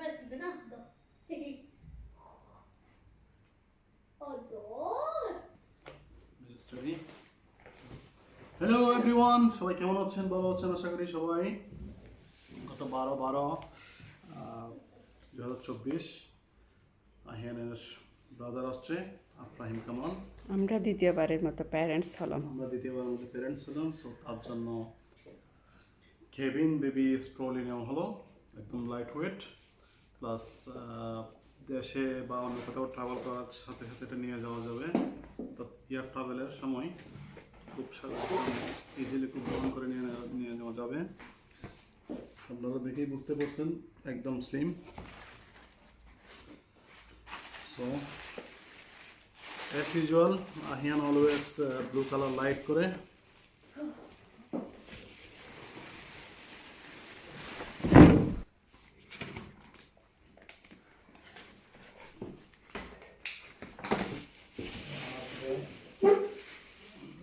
Beh, ti venado. Odò. Hello everyone সবাই কেমন আছেন? ভালো আছেন? আশা করি সবাই। গত বারো বারো দু হাজার চব্বিশ। আহিয়ানের ব্রাদার আসছে আফরাহিম কামাল। আমরা দ্বিতীয়বারের মতো প্যারেন্টস হলাম। আমরা দ্বিতীয়বার আমাদের প্যারেন্টস ছিলাম সো তার জন্য কেবিন বেবি স্ট্রলি নেওয়া হলো একদম লাইট ওয়েট প্লাস দেশে বা অন্য কোথাও ট্রাভেল করার সাথে সাথে এটা নিয়ে যাওয়া যাবে। তো এয়ার ট্রাভেলের সময় খুব ইজিলি খুব বহন করে নিয়ে নিয়ে যাওয়া যাবে। আপনারা দেখেই বুঝতে পারছেন, একদম slim so as usual Ahiyan always blue colour light করে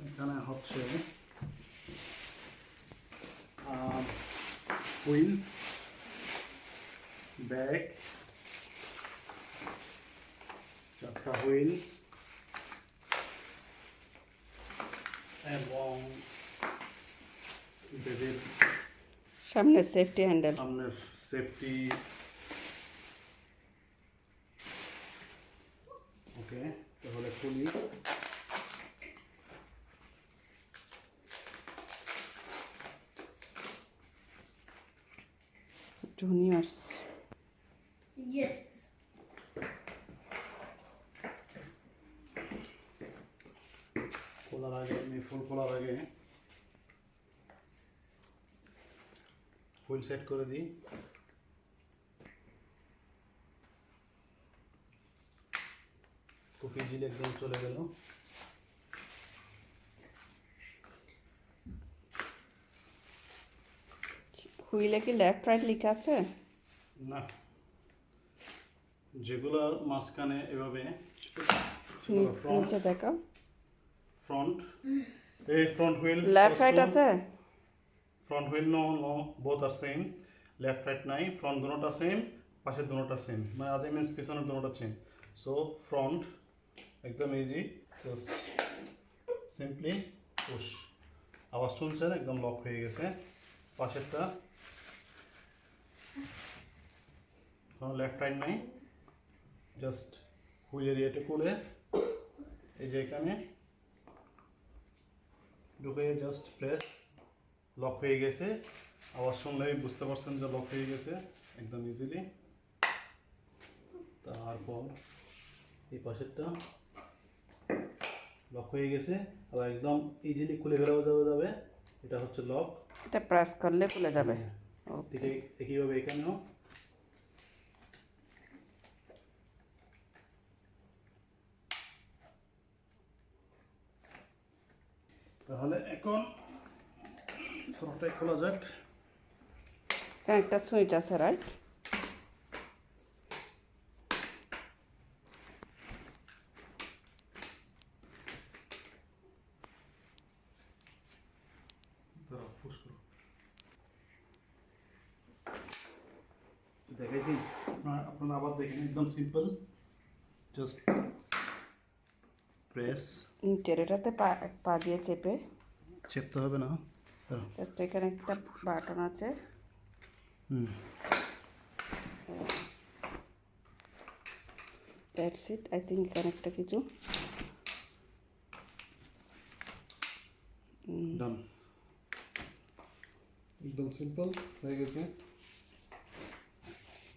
এখানে হচ্ছে হুইল ব্যাগ চারটা হুইল এবং সামনে সেফটি হ্যান্ডেল সামনের সেফটি ওকে তাহলে খুলি। Juniors Yes. খোলার আগে আমি ফুল খোলার আগে ফুল সেট করে দিই খুব ইজিলি একদম চলে গেল হুইলে কি লেফট রাইট লেখা আছে? না। যেগুলো মাঝখানে এভাবে নিচে দেখাও। ফ্রন্ট এই ফ্রন্ট হুইল লেফট রাইট আছে? Front wheel no no both আর সেম লেফট রাইট নাই ফ্রন্ট দুটোটা সেম পাশের দুটোটা সেম মানে আগে মিনস পিছনের দুটোটা সেম সো ফ্রন্ট একদম ইজি জাস্ট সিম্পলি পুশ আওয়াজ শুনছেন একদম লক হয়ে গেছে। পাশেরটা কোনো লেফট রাইট নাই। জাস্ট হুইল এরিয়াটা খুলে এই যে এখানে ঢুকে জাস্ট প্রেস লক হয়ে গেছে। আওয়াজ শুনলেই বুঝতে পারছেন যে লক হয়ে গেছে একদম ইজিলি তারপর এই পাশেরটা লক হয়ে গেছে। আবার একদম ইজিলি খুলে ফেলাও যাবে যাবে। এটা হচ্ছে লক এটা প্রেস করলে খুলে যাবে। ঠিক এই- একইভাবে এখানেও তাহলে এখন ফ্রন্টে খোলা যাক। এখানে একটা সুইচ আছে রাইট। দেখাইছি। আপনারা আপনারা আবার দেখেন একদম সিম্পল জাস্ট প্রেস। নিচের এটাতে পা পা দিয়ে চেপে। চেপতে হবে না। জাস্ট এখানে একটা বাটন আছে। Hmm. That's it I think এখানে একটা কিছু। ডান একদম সিম্পল হয়ে গেছে।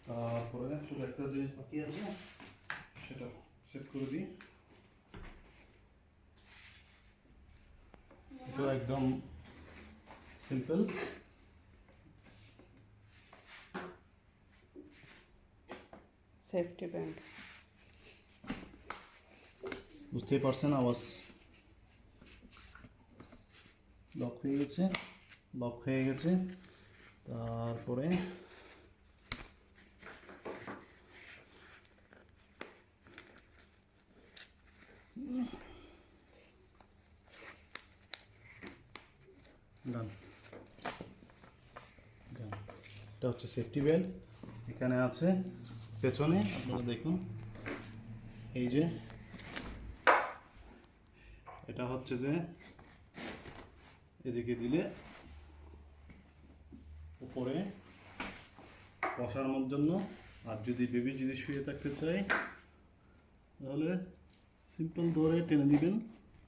তারপরে শুধু একটা জিনিস বাকি আছে সেটা সেট করে দিই। এটা একদম সিম্পল সেফটি ব্যান্ড বুঝতেই পারছেন আওয়াজ লক হয়ে গেছে লক হয়ে গেছে। তারপরে ডান এটা হচ্ছে সেফটি বেল্ট এখানে আছে, পেছনে আপনারা দেখুন। এই যে, এটা হচ্ছে যে, এদিকে দিলে উপরে বসানোর জন্য। আর যদি বেবি যদি শুয়ে থাকতে চায়, তাহলে সিম্পল ধরে টেনে দিবেন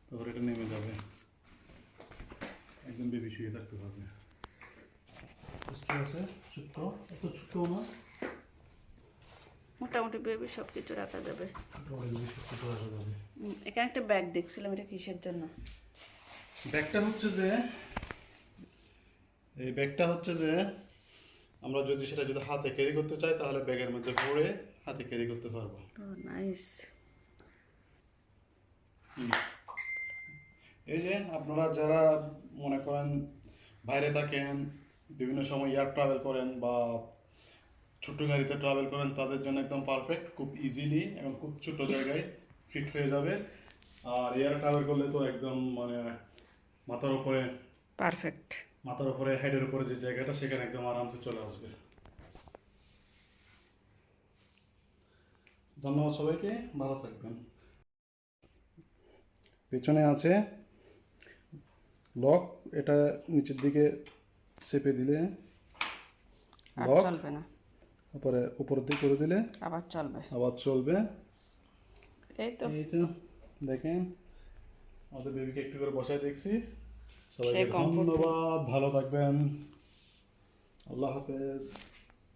তারপর এটা নেমে যাবে। একদম বেবি শুয়ে থাকতে পারবে ছোট্ট আছে ছোট্ট এত ছোট্ট না মোটামুটি বেবি সব কিছু রাখা যাবে এখানে একটা ব্যাগ দেখছিলাম এটা কিসের জন্য ব্যাগটা হচ্ছে যে এই ব্যাগটা হচ্ছে যে আমরা যদি সেটা যদি হাতে ক্যারি করতে চাই তাহলে ব্যাগের মধ্যে ভরে হাতে ক্যারি করতে পারব ও নাইস এই যে আপনারা যারা মনে করেন বাইরে থাকেন বিভিন্ন সময় এয়ার ট্রাভেল করেন বা ছোট গাড়িতে ট্রাভেল করেন তাদের জন্য একদম পারফেক্ট খুব ইজিলি এবং খুব ছোট জায়গায় ফিট হয়ে যাবে। আর এয়ার ট্রাভেল করলে তো একদম মানে মাথার উপরে পারফেক্ট মাথার উপরে হেডের উপরে যে জায়গাটা সেখানে একদম আরামসে চলে আসবে। ধন্যবাদ সবাইকে ভালো থাকবেন। পেছনে আছে লক এটা নিচের দিকে চেপে দিলে লক চলবে না। তারপরে উপরের দিকে করে দিলে আবার চলবে। আবার চলবে। এই তো। এই তো দেখেন আমাদের বেবিকে একটু করে বসায় দেখছি। সবাইকে ধন্যবাদ ভালো থাকবেন। আল্লাহ হাফেজ।